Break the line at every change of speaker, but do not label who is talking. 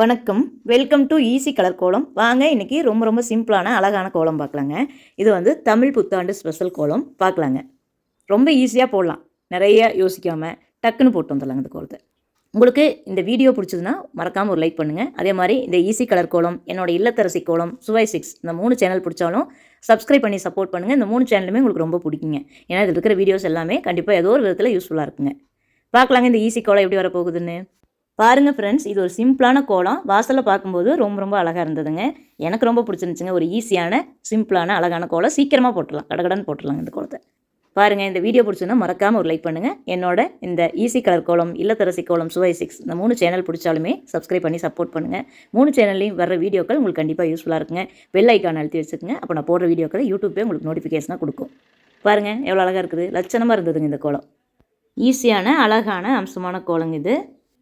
வணக்கம். Welcome to easy colour கோலம் வாங்க இன்றைக்கி ரொம்ப ரொம்ப சிம்பிளான அழகான கோலம் பார்க்கலாங்க. இது வந்து தமிழ் புத்தாண்டு ஸ்பெஷல் கோலம். பார்க்கலாங்க. ரொம்ப ஈஸியாக போடலாம். நிறைய யோசிக்காமல் டக்குன்னு போட்டு வந்துடலாங்க இந்த கோலத்தை. உங்களுக்கு இந்த வீடியோ பிடிச்சதுன்னா மறக்காமல் ஒரு லைக் பண்ணுங்கள் அதே மாதிரி இந்த ஈஸி கலர் கோலம் என்னோட இல்லத்தரசி கோலம் சுவை சிக்ஸ் இந்த மூணு சேனல் பிடிச்சாலும் சப்ஸ்கிரைப் பண்ணி சப்போர்ட் பண்ணுங்கள் இந்த மூணு சேனலுமே உங்களுக்கு ரொம்ப பிடிக்குங்க. ஏன்னா இதில் இருக்கிற வீடியோஸ் எல்லாமே கண்டிப்பாக ஏதோ ஒரு விதத்தில் யூஸ்ஃபுல்லாக இருக்குங்க. பார்க்கலாங்க இந்த ஈஸி கோலம் எப்படி வரப்போகுதுன்னு. பாருங்கள் ஃப்ரெண்ட்ஸ் இது ஒரு சிம்பிளான கோலம். வாசலில் பார்க்கும்போது ரொம்ப ரொம்ப அழகாக இருந்ததுங்க. எனக்கு ரொம்ப பிடிச்சிருந்துச்சுங்க. ஒரு ஈஸியான சிம்பிளான அழகான கோலம். சீக்கிரமாக போட்டுடலாம். கடகடன்னு போட்டுடலாம் இந்த கோலத்தை. பாருங்கள் இந்த வீடியோ பிடிச்சதுன்னா மறக்காமல் ஒரு லைக் பண்ணுங்கள் என்னோட இந்த ஈஸி கலர் கோலம் இல்லத்தரசி கோலம் சுவை சிக்ஸ் இந்த மூணு சேனல் பிடிச்சாலுமே சப்ஸ்கிரைப் பண்ணி சப்போர்ட் பண்ணுங்கள் மூணு சேனல்லையும் வர வீடியோக்கள் உங்களுக்கு கண்டிப்பாக யூஸ்ஃபுல்லாக இருக்குங்க. பெல் ஐக்கான் அழுத்தி வச்சுக்கோங்க. அப்போ நான் போடுற வீடியோக்களை யூடியூப்பே உங்களுக்கு நோட்டிஃபிகேஷனாக கொடுக்கும். பாருங்கள் எவ்வளோ அழகாக இருக்குது. லட்சணமாக இருந்ததுங்க இந்த கோலம். ஈஸியான அழகான அம்சமான கோலங்க இது.